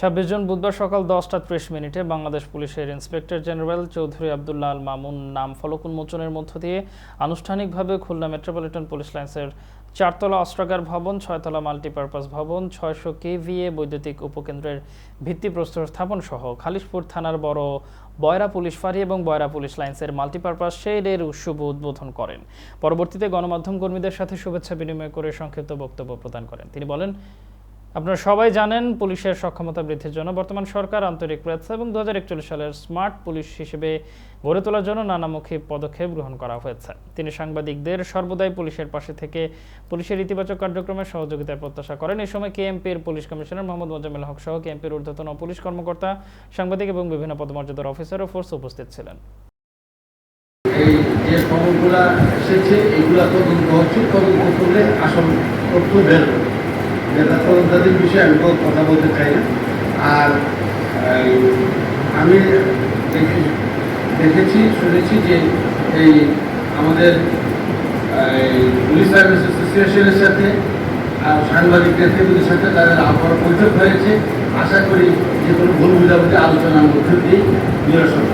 ছাব্বিশ জন বুধবার সকাল দশটা ত্রিশ মিনিটে বাংলাদেশ পুলিশের ইন্সপেক্টর জেনারেল চৌধুরী আবদুল্লাহ আল মামুন নাম ফলক উন্মোচনের মধ্য দিয়ে আনুষ্ঠানিকভাবে খুলনা মেট্রোপলিটন পুলিশ লাইন্সের চারতলা অস্ত্রাগার ভবন, ছয়তলা মাল্টিপারপাস ভবন, ছয়শো কেভিএ বৈদ্যুতিক উপকেন্দ্রের ভিত্তিপ্রস্তর স্থাপন সহ খালিশপুর থানার বড় বয়রা পুলিশ ফাঁড়ি এবং বয়রা পুলিশ লাইন্সের মাল্টিপারপাস শেডের শুভ উদ্বোধন করেন। পরবর্তীতে গণমাধ্যম কর্মীদের সাথে শুভেচ্ছা বিনিময় করে সংক্ষিপ্ত বক্তব্য প্রদান করেন। তিনি বলেন আপনারা সবাই জানেন পুলিশের সক্ষমতা বৃদ্ধির জন্য বর্তমান সরকার আন্তরিক প্রয়াস এবং দু হাজার একচল্লিশ সালের স্মার্ট পুলিশ হিসেবে গড়ে তোলার জন্য নানামুখী পদক্ষেপ গ্রহণ করা হয়েছে। তিনি সাংবাদিকদের সর্বদাই পুলিশের পাশে থেকে পুলিশের ইতিবাচক কার্যক্রমে সহযোগিতার প্রত্যাশা করেন। এই সময় কেএমপির পুলিশ কমিশনার মোহাম্মদ মোজাম্মেল হক সহ কেএমপির ঊর্ধ্বতন পুলিশ কর্মকর্তা, সাংবাদিক এবং বিভিন্ন পদমর্যাদার অফিসার ও ফোর্স উপস্থিত ছিলেন। যে খবরগুলা এসেছে এগুলা তদন্ত হচ্ছে। তদন্ত করলে আসল তথ্য বেরোবে যেটা তদন্তাদের বিষয়ে আমি কথা বলতে চাই না আর আমি দেখে- দেখেছি, শুনেছি যে এই আমাদের পুলিশ সার্ভিস অ্যাসোসিয়েশনের সাথে আর সাংবাদিক নেতৃত্বের সাথে তাদের আবার বৈঠক হয়েছে আশা করি যে কোনো ভুল বুঝাবুঝি আলোচনার মধ্যে দিয়ে নিরসন।